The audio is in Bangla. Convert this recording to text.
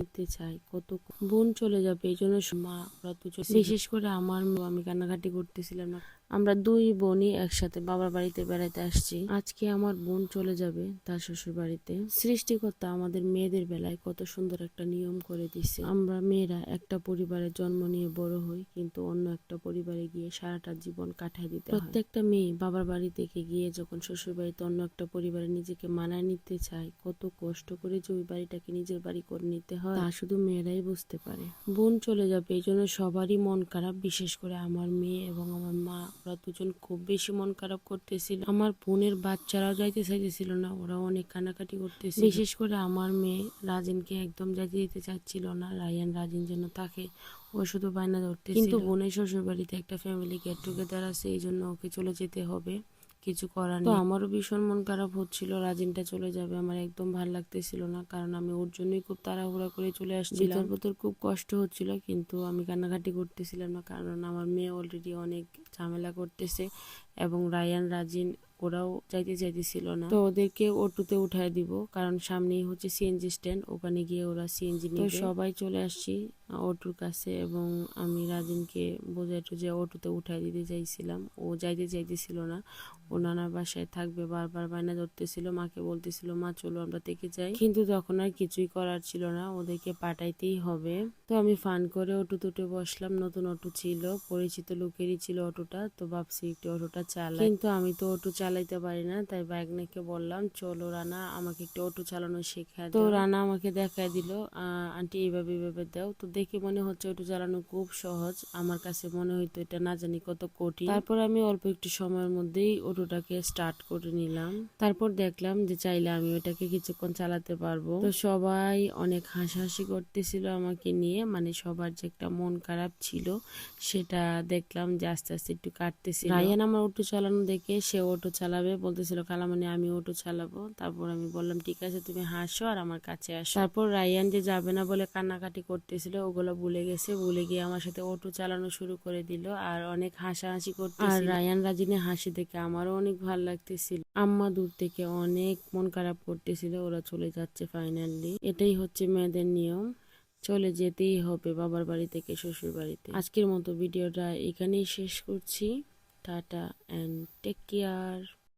নিতে চাই, কত বোন চলে যাবে, এই জন্য মা দুজন, বিশেষ করে আমার আমি কান্নাকাটি করতেছিলাম না। আমরা দুই বোনই একসাথে বাবার বাড়িতে বেড়াতে আসছি। আজকে আমার বোন চলে যাবে তার শ্বশুর বাড়িতে। সৃষ্টিকর্তা আমাদের মেয়েদের বেলায় কত সুন্দর একটা নিয়ম করে দিচ্ছে আমরা মেয়েরা একটা পরিবারে জন্ম নিয়ে বড় হই, কিন্তু অন্য একটা পরিবারে গিয়ে সারাটা জীবন কাটায় দিতে প্রত্যেকটা মেয়ে বাবার বাড়ি থেকে গিয়ে যখন শ্বশুর বাড়িতে অন্য একটা পরিবারে নিজেকে মানায় নিতে চায়, কত কষ্ট করে যে ওই বাড়িটাকে নিজের বাড়ি করে নিতে হয়। তা শুধু মেয়েরাই বুঝতে পারে। বোন চলে যাবে এই জন্য সবারই মন খারাপ বিশেষ করে আমার মেয়ে এবং আমার মা। ওরা দুজন খুব বেশি মন খারাপ করতেছিল। আমার বোনের বাচ্চারাও যাইতে চাইতেছিল না ওরা অনেক কানাকাটি করতেছিল। বিশেষ করে আমার মেয়ে রাজিনকে একদম যাইতে দিতে চাচ্ছিল না। রায়ান রাজিন যেন তাকে ও শুধু বায়না ধরতে কিন্তু বোনের শ্বশুর বাড়িতে একটা ফ্যামিলি গেট টুগেদার আছে এই জন্য ওকে চলে যেতে হবে। কিছু করার তো আমারও ভীষণ মন খারাপ হচ্ছিল রাজিনটা চলে যাবে আমার একদম ভালো লাগতেছিল না কারণ আমি ওর জন্যই খুব তাড়াহুড়া করে চলে আসছিলাম। ভিতর খুব কষ্ট হচ্ছিল কিন্তু আমি কান্নাকাটি করতেছিলাম না কারণ আমার মেয়ে অলরেডি অনেক ঝামেলা করতেছে এবং রায়ান রাজিন ওরাও চাইতে চাইতেছিল না। তো ওদেরকে অটোতে উঠায় দিব কারণ সামনেই হচ্ছে সিএনজি স্ট্যান্ড ওখানে গিয়ে ওরা সিএনজি নিয়ে সবাই চলে আসছি অটোর কাছে এবং আমি রাজিনকে বোঝাই যে অটোতে উঠায় দিতে চাইছিলাম। ও যাইতে চাইতেছিল না ও নানার বাসায় থাকবে বারবার বায়না ধরতেছিল মাকে বলতেছিল মা চলো আমরা থেকে যাই। কিন্তু তখন আর কিছুই করার ছিল না ওদেরকে পাঠাইতেই হবে। তো আমি ফান করে অটো তুটে বসলাম নতুন অটো ছিল পরিচিত লোকেরই ছিল অটোটা তো ভাবছি একটু অটোটা চালাই। কিন্তু আমি তো অটো চালাইতে পারি না তাই বাইকনাকে বললাম চলো রানা আমাকে একটু অটো চালানো শেখা তো রানা আমাকে দেখায় দিল আন্টি এইভাবে এইভাবে দাও। তো দেখে মনে হচ্ছে অটো চালানো খুব সহজ। আমার কাছে মনে হইতো এটা না জানি কত কঠিন। তারপর আমি অল্প একটু সময়ের মধ্যেই অটোটাকে স্টার্ট করে নিলাম। তারপর দেখলাম যে চাইলে আমি ওটাকে কিছুক্ষণ চালাতে পারব। তো সবাই অনেক হাসাহাসি করতেছিল আমাকে নিয়ে মানে সবার যে একটা মন খারাপ ছিল সেটা দেখলাম যে আস্তে আস্তে একটু কাটতেছিল। রায়ান আমার অটো চালানো দেখে সে অটো চালাবে, বলতেছিল কালামানি আমি অটো চালাবো। তারপর আমি বললাম, ঠিক আছে, তুমি হাসো আর আমার কাছে আসো। তারপর রায়ান যে যাবে না বলে কান্নাকাটি করতেছিল, ওগুলো ভুলে গেছে। ভুলে গিয়ে আমার সাথে অটো চালানো শুরু করে দিল আর অনেক হাসাহাসি করতে আর রায়ান রাজিনে হাসি দেখে আমারও অনেক ভালো লাগতেছিল। আম্মা দূর থেকে অনেক মন খারাপ করতেছিল, ওরা চলে যাচ্ছে ফাইনালি এটাই হচ্ছে মেয়েদের নিয়ম। চলে যেতেই হবে বাবার বাড়ি থেকে শ্বশুর বাড়িতে আজকের মতো ভিডিওটা এখানেই শেষ করছি। Tata and take care.